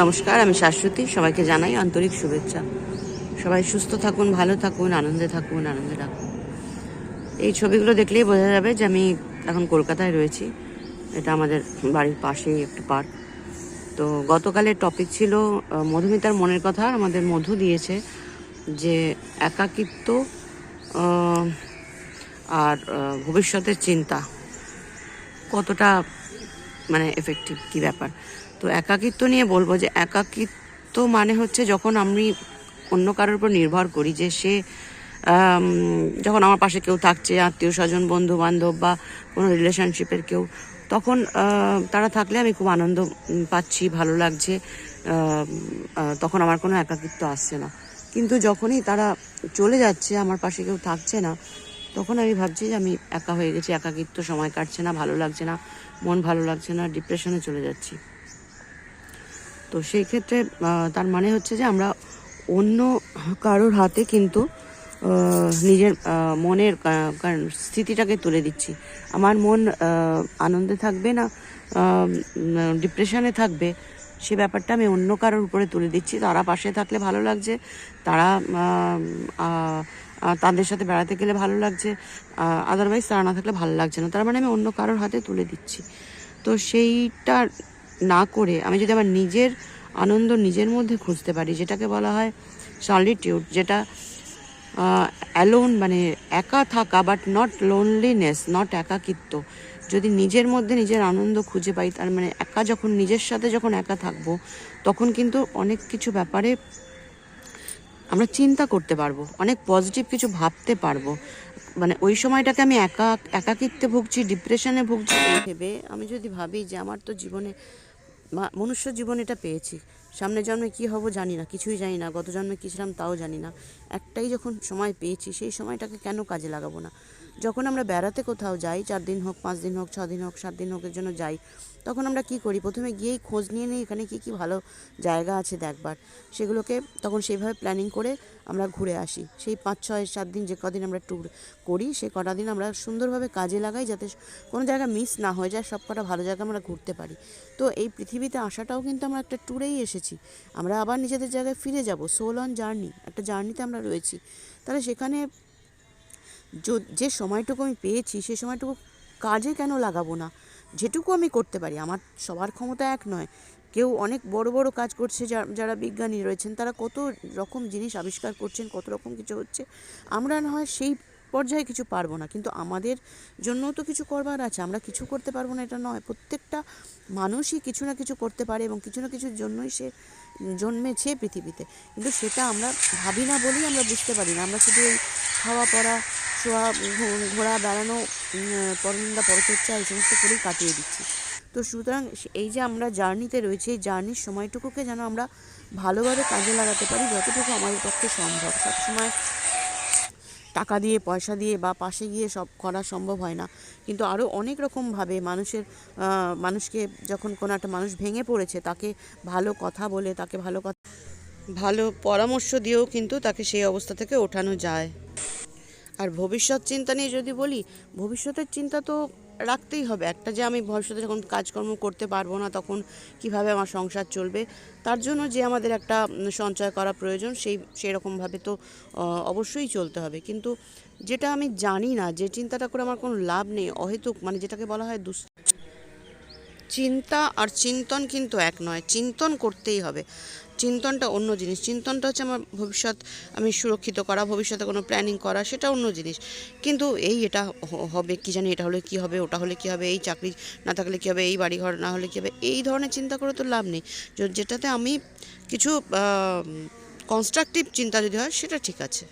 নমস্কার, আমি শাশ্বতী। সবাইকে জানাই আন্তরিক শুভেচ্ছা। সবাই সুস্থ থাকুন, ভালো থাকুন, আনন্দে থাকুন আনন্দে থাকুন এই ছবিগুলো দেখলেই বোঝা যাবে যে আমি এখন কলকাতায় রয়েছি। এটা আমাদের বাড়ির পাশেই একটা পার্ক। তো গতকালের টপিক ছিল মধুমিতার মনের কথা। আমাদের মধু দিয়েছে যে একাকিত্ব আর ভবিষ্যতের চিন্তা। কতটা মানে এফেক্টিভ কি ব্যাপার? তো একাকিত্ব নিয়ে বলব যে একাকিত্ব মানে হচ্ছে যখন আমি অন্য কারোর উপর নির্ভর করি যে সে যখন আমার পাশে কেউ থাকছে, আত্মীয় স্বজন বন্ধু বান্ধব বা কোনো রিলেশনশিপের কেউ, তখন তারা থাকলে আমি খুব আনন্দ পাচ্ছি, ভালো লাগছে তখন আমার কোনো একাকিত্ব আসছে না। কিন্তু যখনই তারা চলে যাচ্ছে, আমার পাশে কেউ থাকছে না, তখন আমি ভাবছি যে আমি একা হয়ে গেছি, একাকিত্ব সময় কাটছে না, ভালো লাগছে না, মন ভালো লাগছে না ডিপ্রেশনে চলে যাচ্ছি। তো সেই ক্ষেত্রে তার মানে হচ্ছে যে আমরা অন্য কারোর হাতে কিন্তু নিজের মনের স্থিতিটাকে তুলে দিচ্ছি। আমার মন আনন্দে থাকবে না ডিপ্রেশনে থাকবে, সে ব্যাপারটা আমি অন্য কারোর উপরে তুলে দিচ্ছি। তারা পাশে থাকলে ভালো লাগছে, তারা তাদের সাথে বেড়াতে গেলে ভালো লাগছে আদারওয়াইজ তারা না থাকলে ভালো লাগছে না। তার মানে আমি অন্য কারোর হাতে তুলে দিচ্ছি। তো সেইটা না করে আমি যদি আমার নিজের আনন্দ নিজের মধ্যে খুঁজতে পারি, যেটাকে বলা হয় সলিটিউড যেটা অ্যালোন মানে একা থাকা বাট নট লোনলিনেস নট একাকিত্ব। যদি নিজের মধ্যে নিজের আনন্দ খুঁজে পাই, তার মানে একা যখন, নিজের সাথে যখন একা থাকব, তখন কিন্তু অনেক কিছু ব্যাপারে আমরা চিন্তা করতে পারব, অনেক পজিটিভ কিছু ভাবতে পারব। মানে ওই সময়টাকে আমি একা, একাকিত্বে ভুগছি ডিপ্রেশনে ভুগছি। ভেবে আমি যদি ভাবি যে আমার তো জীবনে মনুষ্য জীবন এটা পেয়েছি, সামনে জন্মে কি হব জানি না, কিছুই জানি না, গত জন্মে কী ছিলাম তাও জানি না। একটাই যখন সময় পেয়েছি, সেই সময়টাকে কেন কাজে লাগাবো না? যখন আমরা বেড়াতে কোথাও যাই, চার দিন হোক, পাঁচ দিন হোক ছ দিন হোক, সাত দিন হোক এর জন্য যাই, তখন আমরা কি করি? প্রথমে গিয়েই খোঁজ নিয়ে নিই এখানে কি কি ভালো জায়গা আছে দেখবার। সেগুলোকে তখন সেইভাবে প্ল্যানিং করে আমরা ঘুরে আসি। সেই পাঁচ, ছয়, সাত দিন যে কদিন আমরা ট্যুর করি, সে কটা দিন আমরা সুন্দরভাবে কাজে লাগাই যাতে কোনো জায়গা মিস না হয়ে যায়, সব কটা ভালো জায়গা আমরা ঘুরতে পারি। তো এই পৃথিবীতে আসাটাও কিন্তু আমরা একটা ট্যুরেই এসেছি। আমরা আবার নিজেদের জায়গায় ফিরে যাব। সোল অন জার্নি একটা জার্নিতে আমরা রয়েছি। তাহলে সেখানে য- সময়টুকু আমি পেয়েছি, সে সময়টুকু কাজে কেন লাগাবো না? যেটুকু আমি করতে পারি, আমার সবার ক্ষমতা এক নয়। কেউ অনেক বড় বড় কাজ করছে যারা বিজ্ঞানী রয়েছেন, তারা কত রকম জিনিস আবিষ্কার করছেন, কত রকম কিছু হচ্ছে। আমরা না হয় সেই পর্যায়ে কিছু পারব না। কিন্তু আমাদের জন্যও তো কিছু করবার আছে। আমরা কিছু করতে পারব না, এটা নয়। প্রত্যেকটা মানুষই কিছু না কিছু করতে পারে এবং কিছু না কিছুর জন্যই সে জন্মেছে পৃথিবীতে। কিন্তু সেটা আমরা ভাবি না বলেই আমরা বুঝতে পারি না। আমরা শুধু ওই খাওয়া, পড়া, শোয়া ঘোরা, বেড়ানো পরনিন্দা, পরচর্চা এই সমস্ত করেই কাটিয়ে দিচ্ছি। তো সুতরাং এই যে আমরা জার্নিতে রয়েছি, এই জার্নির সময়টুকুকে যেন আমরা ভালোভাবে কাজে লাগাতে পারি যতটুকু আমাদের পক্ষে সম্ভব। সবসময় টাকা দিয়ে, পয়সা দিয়ে বা পাশে গিয়ে সব করা সম্ভব হয় না। কিন্তু আরও অনেক রকমভাবে মানুষের মানুষকে যখন কোনো একটা মানুষ ভেঙে পড়েছে, তাকে ভালো কথা বলে, তাকে ভালো কথা ভালো পরামর্শ দিয়েও কিন্তু তাকে সেই অবস্থা থেকে ওঠানো যায়। আর ভবিষ্যৎ চিন্তা নিয়ে যদি বলি, ভবিষ্যতের চিন্তা তো রাখতেই হবে। একটা যে আমি ভবিষ্যতে যখন কাজকর্ম করতে পারব না, তখন কীভাবে আমার সংসার চলবে, তার জন্য যে আমাদের একটা সঞ্চয় করা প্রয়োজন, সেই সেই রকমভাবে তো অবশ্যই চলতে হবে। কিন্তু যেটা আমি জানি না, যে চিন্তাটা করে আমার কোনো লাভ নেই, অহেতুক মানে যেটাকে বলা হয় দুস চিন্তা আর চিন্তন কিন্তু এক নয়, চিন্তন করতেই হবে। চিন্তনটা অন্য জিনিস। চিন্তনটা হচ্ছে আমার ভবিষ্যৎ আমি সুরক্ষিত করা, ভবিষ্যতে কোনো প্ল্যানিং করা, সেটা অন্য জিনিস। কিন্তু এই এটা হবে, কি জানি এটা হলে কি হবে, ওটা হলে কি হবে, এই চাকরি না থাকলে কি হবে, এই বাড়ি ঘর না হলে কি হবে, এই ধরনের চিন্তা করে তো লাভ নেই। যেটাতে আমি কিছু কনস্ট্রাকটিভ চিন্তা যদি হয়, সেটা ঠিক আছে।